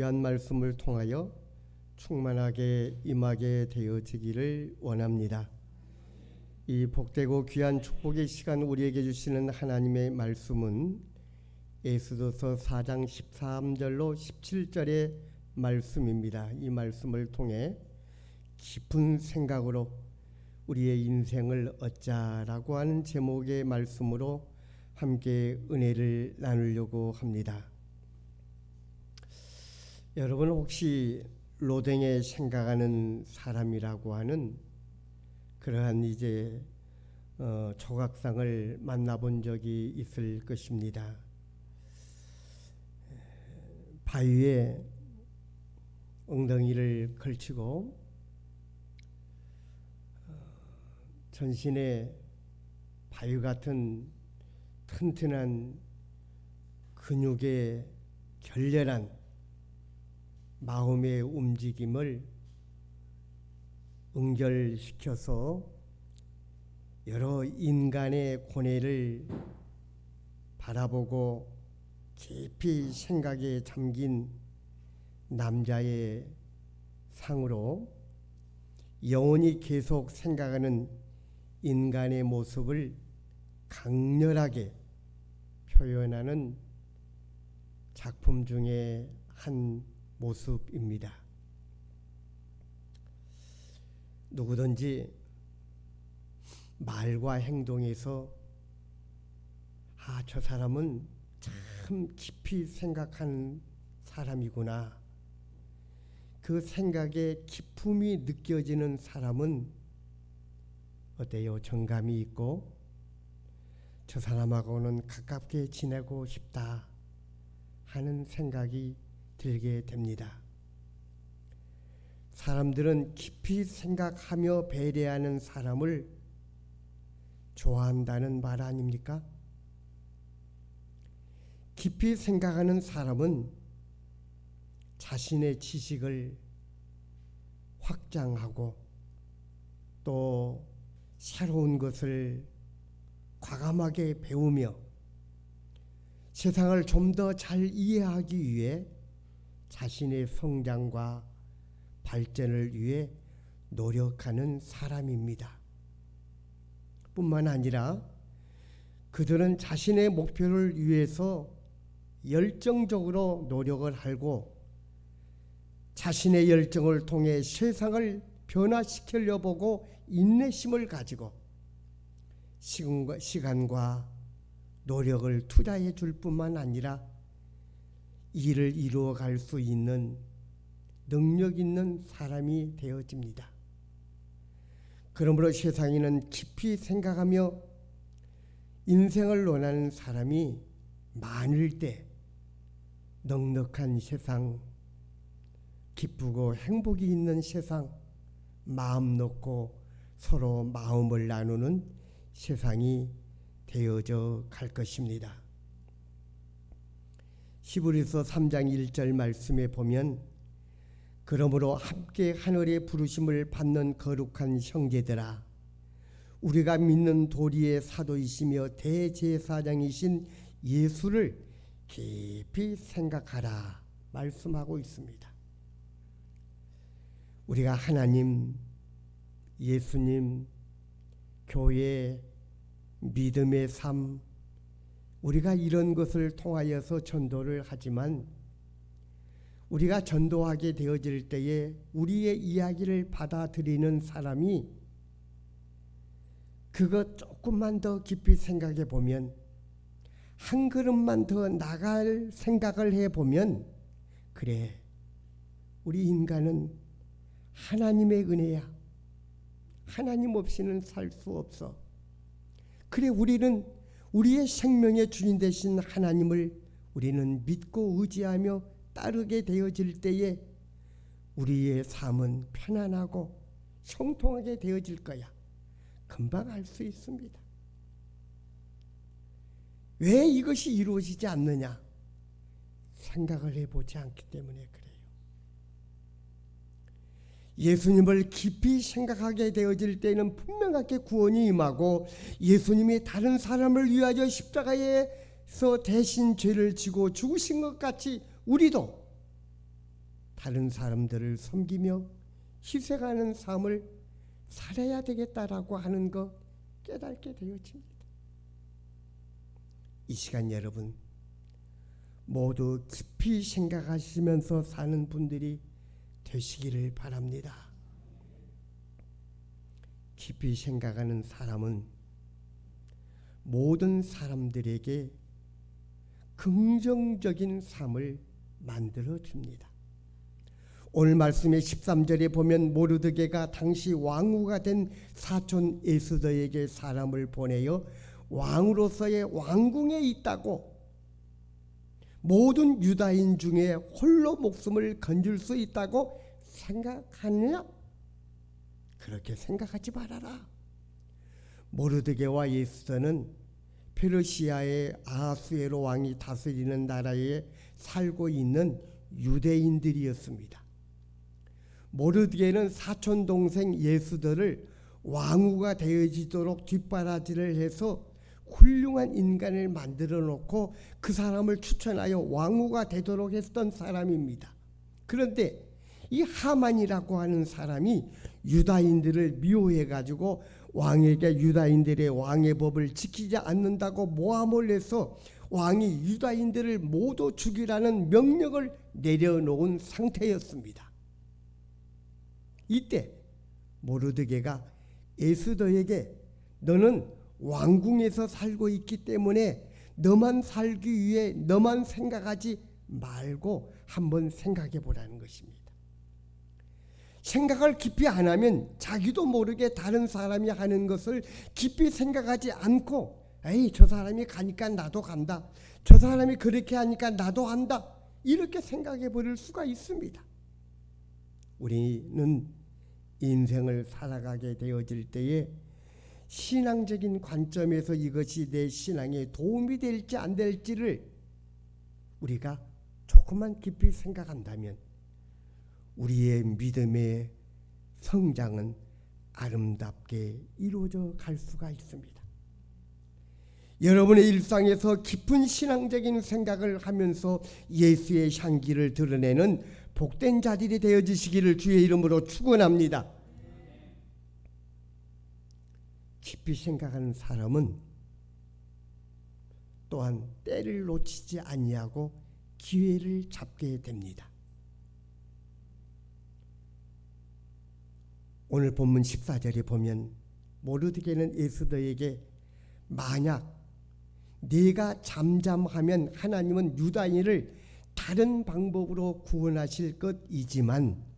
귀한 말씀을 통하여 충만하게 임하게 되어지기를 원합니다. 이 복되고 귀한 축복의 시간 우리에게 주시는 하나님의 말씀은 에스더서 4장 13절로 17절의 말씀입니다. 이 말씀을 통해 깊은 생각으로 우리의 인생을 얻자라고 하는 제목의 말씀으로 함께 은혜를 나누려고 합니다. 여러분 혹시 로댕에 생각하는 사람이라고 하는 그러한 이제 어, 조각상을 만나본 적이 있을 것입니다. 바위에 엉덩이를 걸치고 어, 전신에 바위 같은 튼튼한 근육의 결렬한 마음의 움직임을 응결시켜서 여러 인간의 고뇌를 바라보고 깊이 생각에 잠긴 남자의 상으로 영원히 계속 생각하는 인간의 모습을 강렬하게 표현하는 작품 중에 한 모습입니다. 누구든지 말과 행동에서 아, 저 사람은 참 깊이 생각하는 사람이구나. 그 생각에 기품이 느껴지는 사람은 어때요? 정감이 있고 저 사람하고는 가깝게 지내고 싶다 하는 생각이 들게 됩니다. 사람들은 깊이 생각하며 배려하는 사람을 좋아한다는 말 아닙니까? 깊이 생각하는 사람은 자신의 지식을 확장하고 또 새로운 것을 과감하게 배우며 세상을 좀 더 잘 이해하기 위해 자신의 성장과 발전을 위해 노력하는 사람입니다. 뿐만 아니라 그들은 자신의 목표를 위해서 열정적으로 노력을 하고 자신의 열정을 통해 세상을 변화시키려 보고 인내심을 가지고 시간과, 노력을 투자해 줄 뿐만 아니라 일을 이루어 갈 수 있는 능력 있는 사람이 되어집니다. 그러므로 세상에는 깊이 생각하며 인생을 논하는 사람이 많을 때 넉넉한 세상, 기쁘고 행복이 있는 세상, 마음 놓고 서로 마음을 나누는 세상이 되어져 갈 것입니다. 히브리서 3장 1절 말씀에 보면 그러므로 함께 하늘의 부르심을 받는 거룩한 형제들아 우리가 믿는 도리의 사도이시며 대제사장이신 예수를 깊이 생각하라 말씀하고 있습니다. 우리가 하나님, 예수님, 교회, 믿음의 삶, 우리가 이런 것을 통하여서 전도를 하지만 우리가 전도하게 되어질 때에 우리의 이야기를 받아들이는 사람이 그것 조금만 더 깊이 생각해 보면 한 걸음만 더 나갈 생각을 해 보면 그래 우리 인간은 하나님의 은혜야. 하나님 없이는 살 수 없어. 그래 우리는 우리의 생명의 주인 되신 하나님을 우리는 믿고 의지하며 따르게 되어질 때에 우리의 삶은 편안하고 형통하게 되어질 거야. 금방 알 수 있습니다. 왜 이것이 이루어지지 않느냐? 생각을 해보지 않기 때문에 그래요. 예수님을 깊이 생각하게 되어질 때는 분명하게 구원이 임하고 예수님이 다른 사람을 위하여 십자가에서 대신 죄를 지고 죽으신 것 같이 우리도 다른 사람들을 섬기며 희생하는 삶을 살아야 되겠다라고 하는 것 깨닫게 되어집니다. 이 시간 여러분 모두 깊이 생각하시면서 사는 분들이 되시기를 바랍니다. 깊이 생각하는 사람은 모든 사람들에게 긍정적인 삶을 만들어 줍니다. 오늘 말씀의 13절에 보면 모르드게가 당시 왕후가 된 사촌 에스더에게 사람을 보내어 왕으로서의 왕궁에 있다고 모든 유다인 중에 홀로 목숨을 건질 수 있다고 생각하느냐? 그렇게 생각하지 말아라. 모르드게와 예스더는 페르시아의 아하수에로 왕이 다스리는 나라에 살고 있는 유대인들이었습니다. 모르드게는 사촌 동생 예수들을 왕후가 되어지도록 뒷바라지를 해서 훌륭한 인간을 만들어 놓고 그 사람을 추천하여 왕후가 되도록 했던 사람입니다. 그런데 이 하만이라고 하는 사람이 유다인들을 미워해 가지고 왕에게 유다인들의 왕의 법을 지키지 않는다고 모함을 해서 왕이 유다인들을 모두 죽이라는 명령을 내려놓은 상태였습니다. 이때 모르드게가 에스더에게 너는 왕궁에서 살고 있기 때문에 너만 살기 위해 너만 생각하지 말고 한번 생각해 보라는 것입니다. 생각을 깊이 안 하면 자기도 모르게 다른 사람이 하는 것을 깊이 생각하지 않고 에이 저 사람이 가니까 나도 간다. 저 사람이 그렇게 하니까 나도 한다. 이렇게 생각해 버릴 수가 있습니다. 우리는 인생을 살아가게 되어질 때에 신앙적인 관점에서 이것이 내 신앙에 도움이 될지 안 될지를 우리가 조금만 깊이 생각한다면 우리의 믿음의 성장은 아름답게 이루어져 갈 수가 있습니다. 여러분의 일상에서 깊은 신앙적인 생각을 하면서 예수의 향기를 드러내는 복된 자들이 되어지시기를 주의 이름으로 축원합니다. 깊이 생각하는 사람은 또한 때를 놓치지 아니하고 기회를 잡게 됩니다. 오늘 본문 14절에 보면 모르드게는 에스더에게 만약 네가 잠잠하면 하나님은 유다인을 다른 방법으로 구원하실 것이지만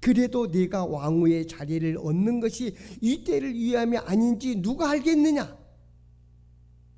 그래도 네가 왕후의 자리를 얻는 것이 이 때를 위함이 아닌지 누가 알겠느냐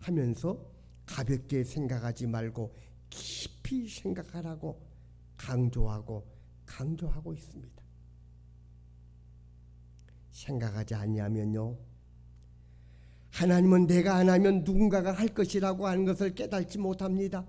하면서 가볍게 생각하지 말고 깊이 생각하라고 강조하고 강조하고 있습니다. 생각하지 아니하면요. 하나님은 내가 안 하면 누군가가 할 것이라고 하는 것을 깨닫지 못합니다.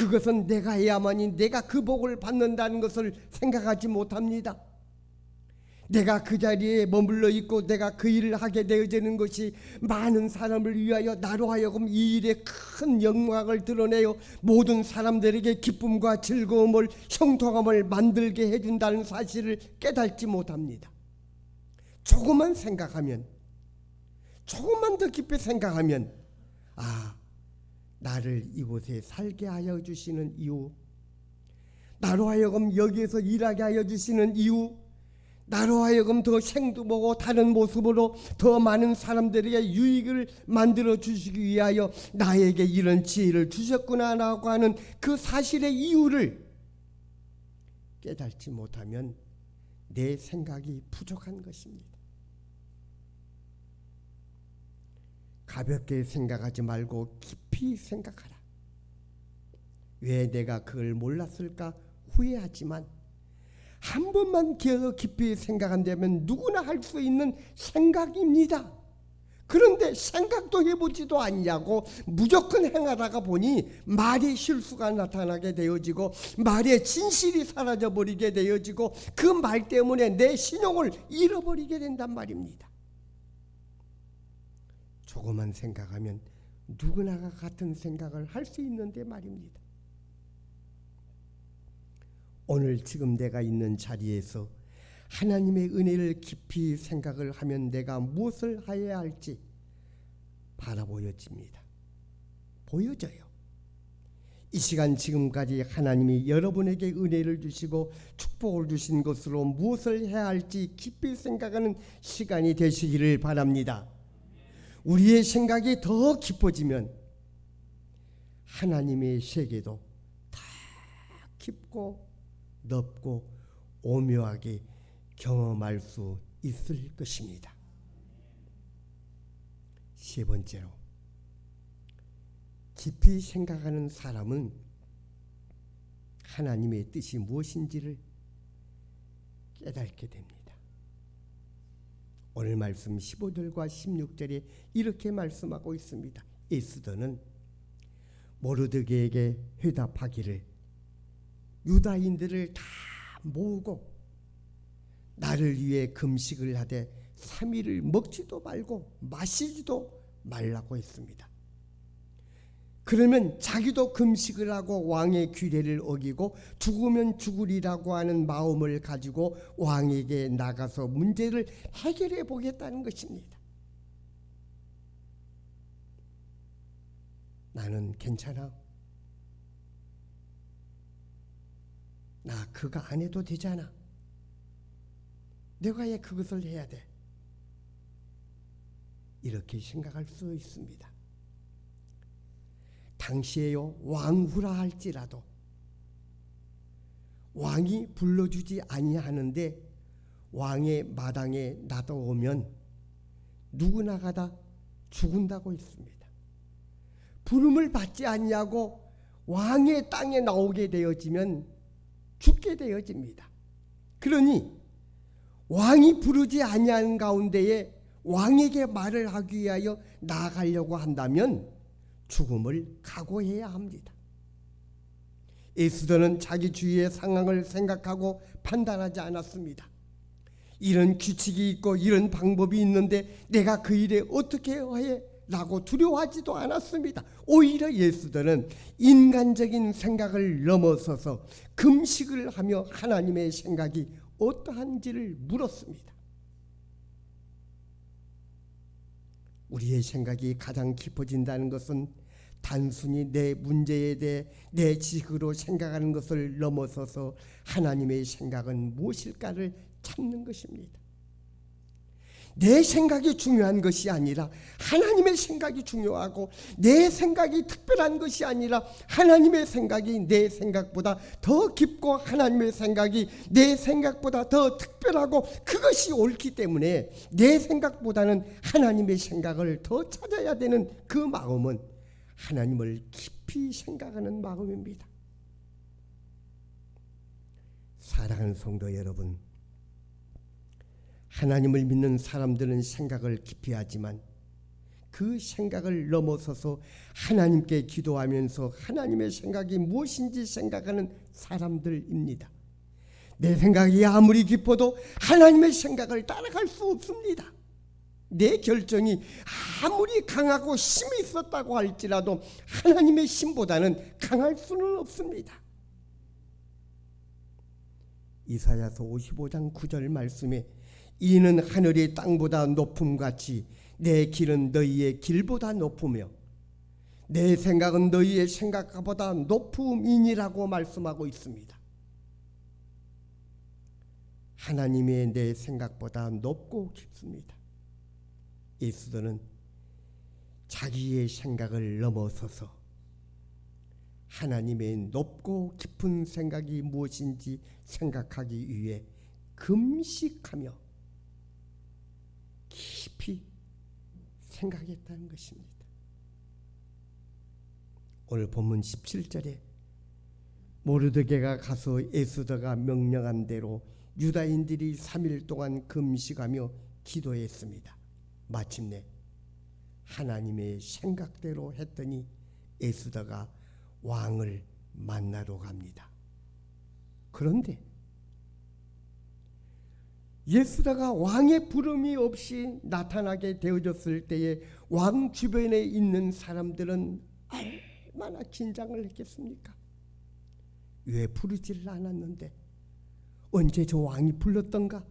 그것은 내가 해야만이 내가 그 복을 받는다는 것을 생각하지 못합니다. 내가 그 자리에 머물러 있고 내가 그 일을 하게 되어지는 것이 많은 사람을 위하여 나로 하여금 이 일에 큰 영광을 드러내어 모든 사람들에게 기쁨과 즐거움을 형통함을 만들게 해준다는 사실을 깨닫지 못합니다. 조금만 생각하면 조금만 더 깊이 생각하면 아 나를 이곳에 살게 하여 주시는 이유 나로 하여금 여기에서 일하게 하여 주시는 이유 나로 하여금 더 생두보고 다른 모습으로 더 많은 사람들에게 유익을 만들어 주시기 위하여 나에게 이런 지혜를 주셨구나라고 하는 그 사실의 이유를 깨닫지 못하면 내 생각이 부족한 것입니다. 가볍게 생각하지 말고 깊이 생각하라. 왜 내가 그걸 몰랐을까 후회하지만 한 번만 더 깊이 생각한다면 누구나 할 수 있는 생각입니다. 그런데 생각도 해보지도 않냐고 무조건 행하다가 보니 말의 실수가 나타나게 되어지고 말의 진실이 사라져 버리게 되어지고 그 말 때문에 내 신용을 잃어버리게 된단 말입니다. 조금만 생각하면 누구나가 같은 생각을 할 수 있는데 말입니다. 오늘 지금 내가 있는 자리에서 하나님의 은혜를 깊이 생각을 하면 내가 무엇을 해야 할지 바라보여집니다. 보여져요. 이 시간 지금까지 하나님이 여러분에게 은혜를 주시고 축복을 주신 것으로 무엇을 해야 할지 깊이 생각하는 시간이 되시기를 바랍니다. 우리의 생각이 더 깊어지면 하나님의 세계도 다 깊고 넓고 오묘하게 경험할 수 있을 것입니다. 세 번째로 깊이 생각하는 사람은 하나님의 뜻이 무엇인지를 깨닫게 됩니다. 오늘 말씀 15절과 16절에 이렇게 말씀하고 있습니다. 에스더는 모르드게에게 회답하기를 유다인들을 다 모으고 나를 위해 금식을 하되 3일을 먹지도 말고 마시지도 말라고 했습니다. 그러면 자기도 금식을 하고 왕의 규례를 어기고 죽으면 죽으리라고 하는 마음을 가지고 왕에게 나가서 문제를 해결해 보겠다는 것입니다. 나는 괜찮아. 나 그거 안 해도 되잖아. 내가 왜 그것을 해야 돼? 이렇게 생각할 수 있습니다. 당시에요 왕후라 할지라도 왕이 불러주지 아니하는데 왕의 마당에 놔둬오면 누구나가 다 죽은다고 했습니다. 부름을 받지 아니하고 왕의 땅에 나오게 되어지면 죽게 되어집니다. 그러니 왕이 부르지 아니하는 가운데에 왕에게 말을 하기 위하여 나아가려고 한다면 죽음을 각오해야 합니다. 에스더는 자기 주위의 상황을 생각하고 판단하지 않았습니다. 이런 규칙이 있고 이런 방법이 있는데 내가 그 일에 어떻게 해? 라고 두려워하지도 않았습니다. 오히려 예수들은 인간적인 생각을 넘어서서 금식을 하며 하나님의 생각이 어떠한지를 물었습니다. 우리의 생각이 가장 깊어진다는 것은 단순히 내 문제에 대해 내 지식으로 생각하는 것을 넘어서서 하나님의 생각은 무엇일까를 찾는 것입니다. 내 생각이 중요한 것이 아니라 하나님의 생각이 중요하고 내 생각이 특별한 것이 아니라 하나님의 생각이 내 생각보다 더 깊고 하나님의 생각이 내 생각보다 더 특별하고 그것이 옳기 때문에 내 생각보다는 하나님의 생각을 더 찾아야 되는 그 마음은 하나님을 깊이 생각하는 마음입니다. 사랑하는 성도 여러분 하나님을 믿는 사람들은 생각을 깊이 하지만 그 생각을 넘어서서 하나님께 기도하면서 하나님의 생각이 무엇인지 생각하는 사람들입니다. 내 생각이 아무리 깊어도 하나님의 생각을 따라갈 수 없습니다. 내 결정이 아무리 강하고 힘이 있었다고 할지라도 하나님의 힘보다는 강할 수는 없습니다. 이사야서 55장 9절 말씀에 이는 하늘이 땅보다 높음 같이 내 길은 너희의 길보다 높으며 내 생각은 너희의 생각보다 높음이니라고 말씀하고 있습니다. 하나님의 내 생각보다 높고 깊습니다. 예수들은 자기의 생각을 넘어서서 하나님의 높고 깊은 생각이 무엇인지 생각하기 위해 금식하며 깊이 생각했다는 것입니다. 오늘 본문 17절에 모르드게가 가서 에스더가 명령한 대로 유다인들이 3일 동안 금식하며 기도했습니다. 마침내 하나님의 생각대로 했더니 에스더가 왕을 만나러 갑니다. 그런데 예수다가 왕의 부름이 없이 나타나게 되어졌을 때에 왕 주변에 있는 사람들은 얼마나 긴장을 했겠습니까? 왜 부르지를 않았는데 언제 저 왕이 불렀던가?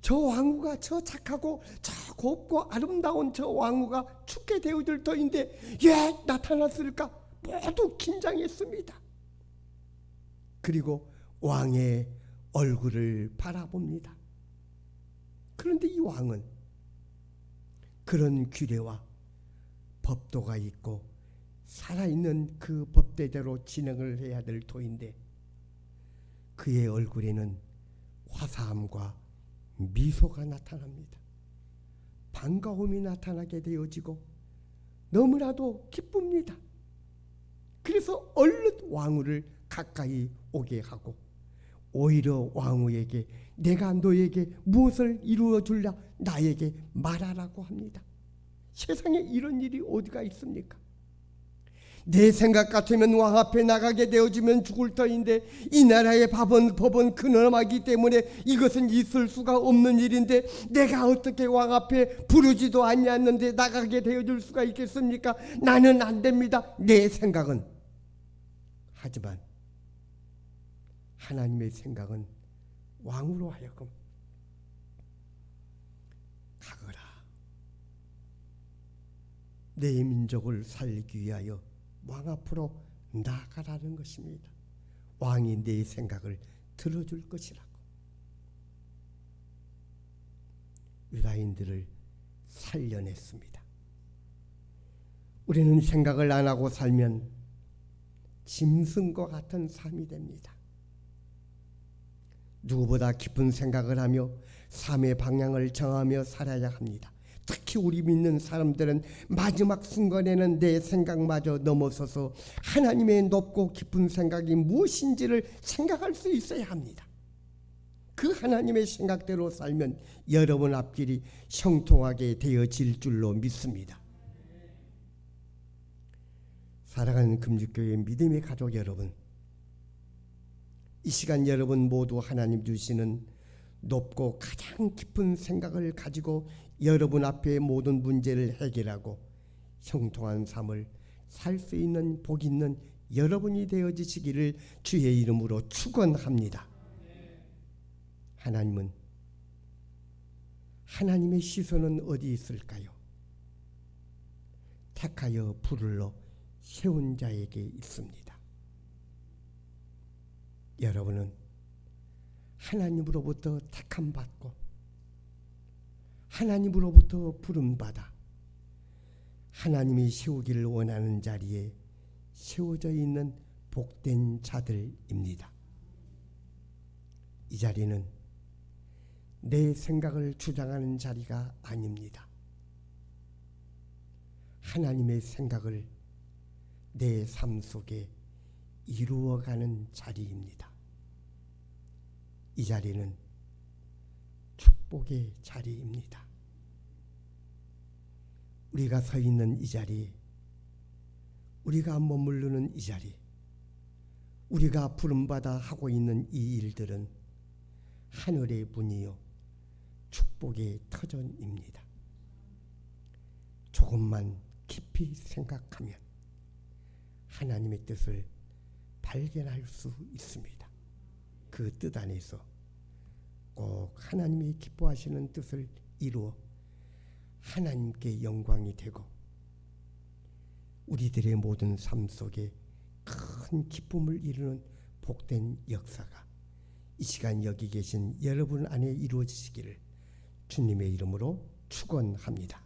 저 왕후가 저 착하고 저 곱고 아름다운 저 왕후가 죽게 되어질 터인데 왜 나타났을까? 모두 긴장했습니다. 그리고 왕의 얼굴을 바라봅니다. 그런데 이 왕은 그런 규례와 법도가 있고 살아있는 그 법대대로 진행을 해야 될 터인데 그의 얼굴에는 화사함과 미소가 나타납니다. 반가움이 나타나게 되어지고 너무나도 기쁩니다. 그래서 얼른 왕후를 가까이 오게 하고 오히려 왕후에게 내가 너에게 무엇을 이루어 줄라 나에게 말하라고 합니다. 세상에 이런 일이 어디가 있습니까? 내 생각 같으면 왕 앞에 나가게 되어지면 죽을 터인데 이 나라의 법은 법은 근엄하기 때문에 이것은 있을 수가 없는 일인데 내가 어떻게 왕 앞에 부르지도 아니었는데 나가게 되어줄 수가 있겠습니까? 나는 안 됩니다. 내 생각은 하지만 하나님의 생각은 왕으로 하여금 가거라. 내 민족을 살리기 위하여 왕 앞으로 나가라는 것입니다. 왕이 내 생각을 들어줄 것이라고. 유다인들을 살려냈습니다. 우리는 생각을 안 하고 살면 짐승과 같은 삶이 됩니다. 누구보다 깊은 생각을 하며 삶의 방향을 정하며 살아야 합니다. 특히 우리 믿는 사람들은 마지막 순간에는 내 생각마저 넘어서서 하나님의 높고 깊은 생각이 무엇인지를 생각할 수 있어야 합니다. 그 하나님의 생각대로 살면 여러분 앞길이 형통하게 되어질 줄로 믿습니다. 사랑하는 금주교회 믿음의 가족 여러분, 이 시간 여러분 모두 하나님 주시는 높고 가장 깊은 생각을 가지고 여러분 앞에 모든 문제를 해결하고 형통한 삶을 살 수 있는 복 있는 여러분이 되어지시기를 주의 이름으로 축원합니다. 하나님은 하나님의 시선은 어디 있을까요? 택하여 불을러 세운 자에게 있습니다. 여러분은 하나님으로부터 택함 받고 하나님으로부터 부름 받아 하나님이 세우기를 원하는 자리에 세워져 있는 복된 자들입니다. 이 자리는 내 생각을 주장하는 자리가 아닙니다. 하나님의 생각을 내 삶 속에 이루어가는 자리입니다. 이 자리는 축복의 자리입니다. 우리가 서 있는 이 자리, 우리가 머무르는 이 자리, 우리가 부름받아 하고 있는 이 일들은 하늘의 문이요 축복의 터전입니다. 조금만 깊이 생각하면 하나님의 뜻을 발견할 수 있습니다. 그 뜻 안에서 꼭 하나님이 기뻐하시는 뜻을 이루어 하나님께 영광이 되고 우리들의 모든 삶 속에 큰 기쁨을 이루는 복된 역사가 이 시간 여기 계신 여러분 안에 이루어지시기를 주님의 이름으로 축원합니다.